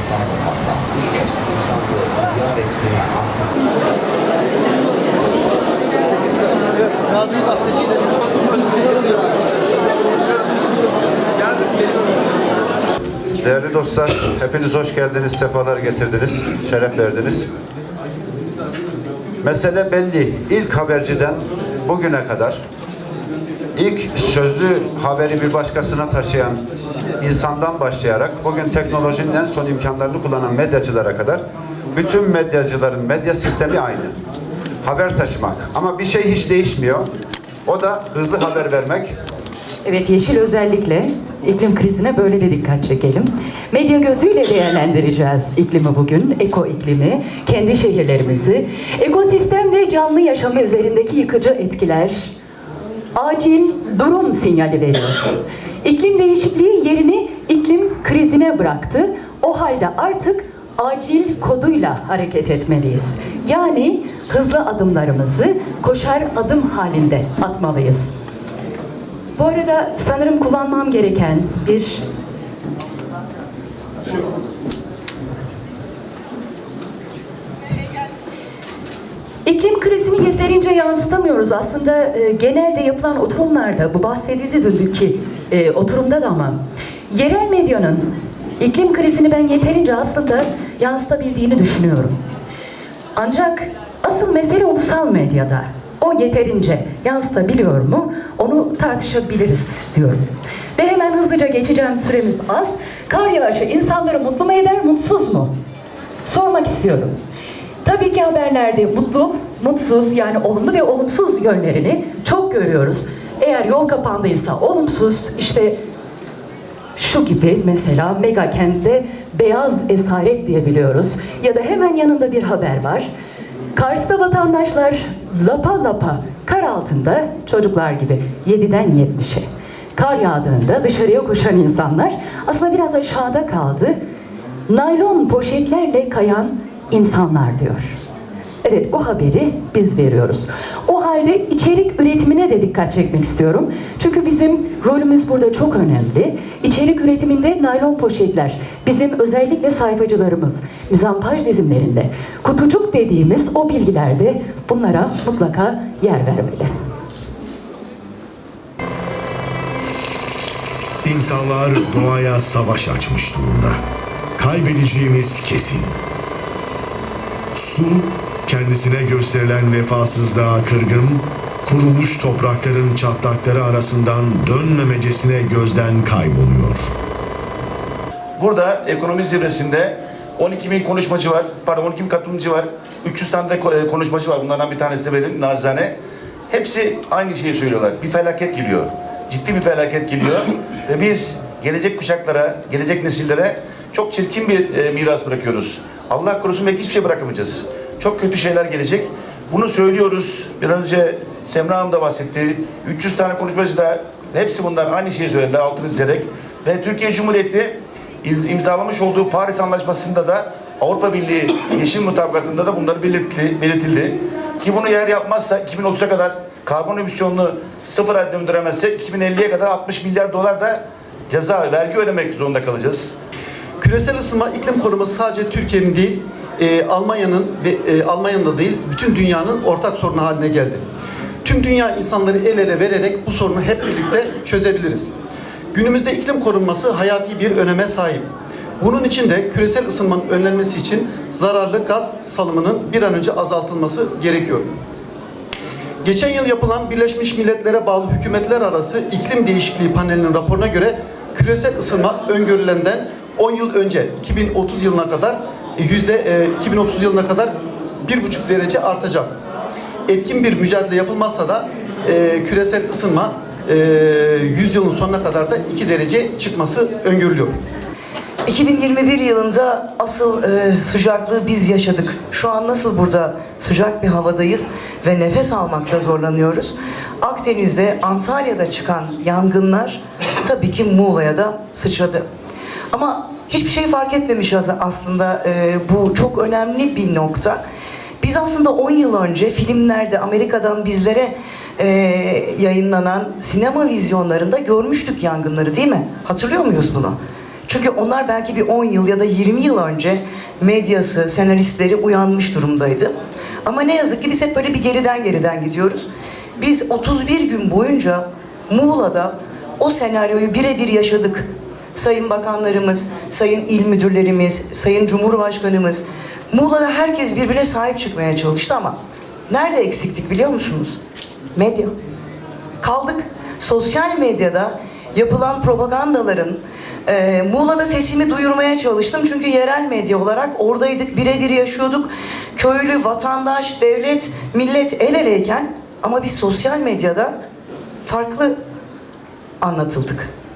patlattı. İnsanlığı ihtiyar etmeye artık Değerli dostlar, hepiniz hoş geldiniz, sefalar getirdiniz, şeref verdiniz. Mesele belli. İlk haberciden bugüne kadar ilk sözlü haberi bir başkasına taşıyan insandan başlayarak bugün teknolojinin en son imkanlarını kullanan medyacılara kadar bütün medyacıların medya sistemi aynı. Haber taşımak. Ama bir şey hiç değişmiyor. O da hızlı haber vermek, Evet Yeşil özellikle iklim krizine böyle de dikkat çekelim. Medya gözüyle değerlendireceğiz iklimi bugün, eko iklimi, kendi şehirlerimizi, ekosistem ve canlı yaşamı üzerindeki yıkıcı etkiler, acil durum sinyali veriyor. İklim değişikliği yerini iklim krizine bıraktı. O halde artık acil koduyla hareket etmeliyiz. Yani hızlı adımlarımızı koşar adım halinde atmalıyız. Bu arada sanırım kullanmam gereken bir İklim yeterince yansıtamıyoruz. Aslında e, genelde yapılan oturumlarda, bu bahsedildi dünkü e, oturumda da ama yerel medyanın iklim krizini ben yeterince aslında yansıtabildiğini düşünüyorum. Ancak asıl mesele ulusal medyada. O yeterince yansıtabiliyor mu? Onu tartışabiliriz diyorum. Ve hemen hızlıca geçeceğim süremiz az. Kar yağışı insanları mutlu mu eder, mutsuz mu? Sormak istiyorum. Tabii ki haberlerde mutlu, mutsuz yani olumlu ve olumsuz yönlerini çok görüyoruz. Eğer yol kapandıysa olumsuz işte şu gibi mesela mega kentte beyaz esaret diyebiliyoruz. Ya da hemen yanında bir haber var. Kars'ta vatandaşlar lapa lapa kar altında çocuklar gibi 7'den 70'e. Kar yağdığında dışarıya koşan insanlar aslında biraz aşağıda kaldı. Naylon poşetlerle kayan insanlar diyor. Evet bu haberi biz veriyoruz. O halde içerik üretimine de dikkat çekmek istiyorum. Çünkü bizim rolümüz burada çok önemli. İçerik üretiminde naylon poşetler bizim özellikle sayfacılarımız mizampaj dizimlerinde kutucuk dediğimiz o bilgilerde bunlara mutlaka yer vermeli. İnsanlar doğaya savaş açmış durumda. Kaybedeceğimiz kesin. Su, kendisine gösterilen vefasızlığa kırgın, kurumuş toprakların çatlakları arasından dönmemecesine gözden kayboluyor. Burada ekonomi zirvesinde 12 bin konuşmacı var, pardon 12 bin katılımcı var. 300 tane de e, konuşmacı var. Bunlardan bir tanesi de benim nazane. Hepsi aynı şeyi söylüyorlar. Bir felaket geliyor. Ciddi bir felaket geliyor. Ve biz gelecek kuşaklara, gelecek nesillere çok çirkin bir e, miras bırakıyoruz. Allah korusun belki hiçbir şey bırakamayacağız. Çok kötü şeyler gelecek. Bunu söylüyoruz. Biraz önce Semra Hanım da bahsetti. 300 tane konuşmacı da hepsi bunlar aynı şeyi söylediler altını çizerek. Ve Türkiye Cumhuriyeti imzalamış olduğu Paris Anlaşması'nda da Avrupa Birliği Yeşil Mutabakatı'nda da bunları belirtildi, belirtildi. Ki bunu eğer yapmazsa 2030'a kadar karbon emisyonunu sıfıra döndüremezsek 2050'ye kadar 60 milyar dolar da ceza, vergi ödemek zorunda kalacağız. Küresel ısınma iklim koruması sadece Türkiye'nin değil, e, Almanya'nın ve e, Almanya'nın da değil, bütün dünyanın ortak sorunu haline geldi. Tüm dünya insanları el ele vererek bu sorunu hep birlikte çözebiliriz. Günümüzde iklim korunması hayati bir öneme sahip. Bunun için de küresel ısınmanın önlenmesi için zararlı gaz salımının bir an önce azaltılması gerekiyor. Geçen yıl yapılan Birleşmiş Milletler'e bağlı hükümetler arası iklim değişikliği panelinin raporuna göre küresel ısınma öngörülenden 10 yıl önce 2030 yılına kadar e, yüzde e, 2030 yılına kadar 1,5 derece artacak. Etkin bir mücadele yapılmazsa da e, küresel ısınma e, 100 yılın sonuna kadar da 2 derece çıkması öngörülüyor. 2021 yılında asıl e, sıcaklığı biz yaşadık. Şu an nasıl burada sıcak bir havadayız ve nefes almakta zorlanıyoruz. Akdeniz'de, Antalya'da çıkan yangınlar tabii ki Muğla'ya da sıçradı. Ama hiçbir şey fark etmemiş as- aslında e, bu çok önemli bir nokta. Biz aslında 10 yıl önce filmlerde Amerika'dan bizlere e, yayınlanan sinema vizyonlarında görmüştük yangınları değil mi? Hatırlıyor muyuz bunu? Çünkü onlar belki bir 10 yıl ya da 20 yıl önce medyası, senaristleri uyanmış durumdaydı. Ama ne yazık ki biz hep böyle bir geriden geriden gidiyoruz. Biz 31 gün boyunca Muğla'da o senaryoyu birebir yaşadık. Sayın bakanlarımız, sayın il müdürlerimiz, sayın cumhurbaşkanımız, Muğla'da herkes birbirine sahip çıkmaya çalıştı ama nerede eksiktik biliyor musunuz? Medya. Kaldık. Sosyal medyada yapılan propagandaların e, Muğla'da sesimi duyurmaya çalıştım. Çünkü yerel medya olarak oradaydık, birebir yaşıyorduk. Köylü, vatandaş, devlet, millet el eleyken ama biz sosyal medyada farklı anlatıldık.